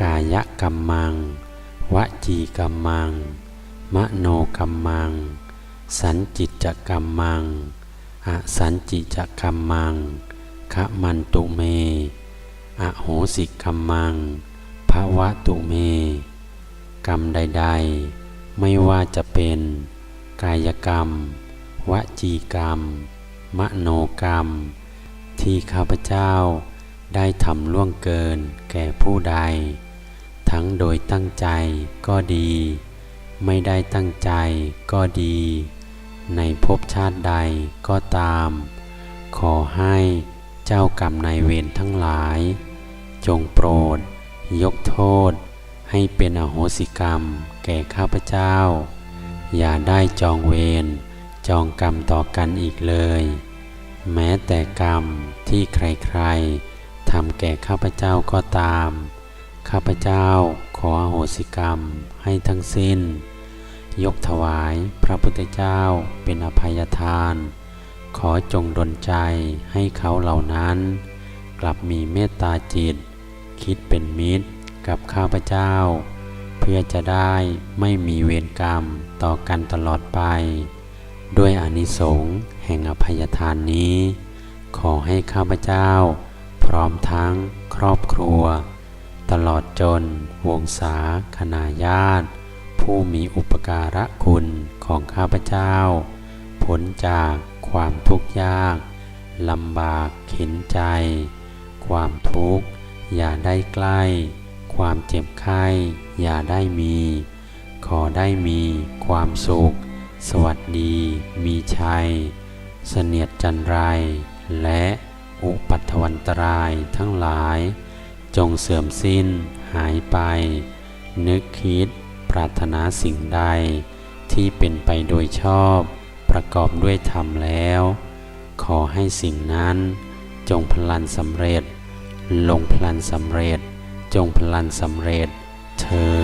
กายกรรมัง วจีกรรมัง มโนกรรมัง สันจิตจกรรมัง อสันจิจกรรมังขมันตุเม อโหสิกรรมังภวะตุเม กรรมใด ๆ ไม่ว่าจะเป็น กายกรรม วจีกรรม มโนกรรม ที่ข้าพเจ้าได้ทำล่วงเกินแก่ผู้ใด ทั้งโดยตั้งใจก็ดี ไม่ได้ตั้งใจก็ดี ในภพชาติใดก็ตาม ขอให้เจ้ากรรมนายเวรทั้งหลาย จงโปรด ยกโทษ ให้เป็นอโหสิกรรม แก่ข้าพเจ้า อย่าได้จองเวรจองกรรมต่อกันอีกเลย แม้แต่กรรมที่ใครๆทำแก่ข้าพเจ้าก็ตาม ข้าพเจ้าขออโหสิกรรมให้ทั้งสิ้น ยกถวายพระพุทธเจ้าเป็นอภัยทาน ขอจงดลใจให้เขาเหล่านั้น กลับมีเมตตาจิต คิดเป็นมิตรกับข้าพเจ้า เพื่อจะได้ไม่มีเวรกรรมต่อกันตลอดไป ด้วยอานิสงส์แห่งอภัยทานนี้ ขอให้ข้าพเจ้า พร้อมทั้งครอบครัว ตลอดจน วงศาคณาญาติ ผู้มีอุปการะคุณของข้าพเจ้าพ้นจากความทุกข์ยากลำบากเข็นใจ ความทุกข์อย่าได้ใกล้ ความเจ็บไข้อย่าได้มี ขอได้มีความสุข สวัสดีมีชัย เสนียดจันไร และอุปัตถวันตรายทั้งหลาย จงเสื่อมสิ้น หายไป นึกคิด ปรารถนาสิ่งใด ที่เป็นไปโดยชอบ ประกอบด้วยธรรมแล้ว ขอให้สิ่งนั้น จงพลันสำเร็จ ลงพลันสำเร็จ จงพลันสำเร็จเธอ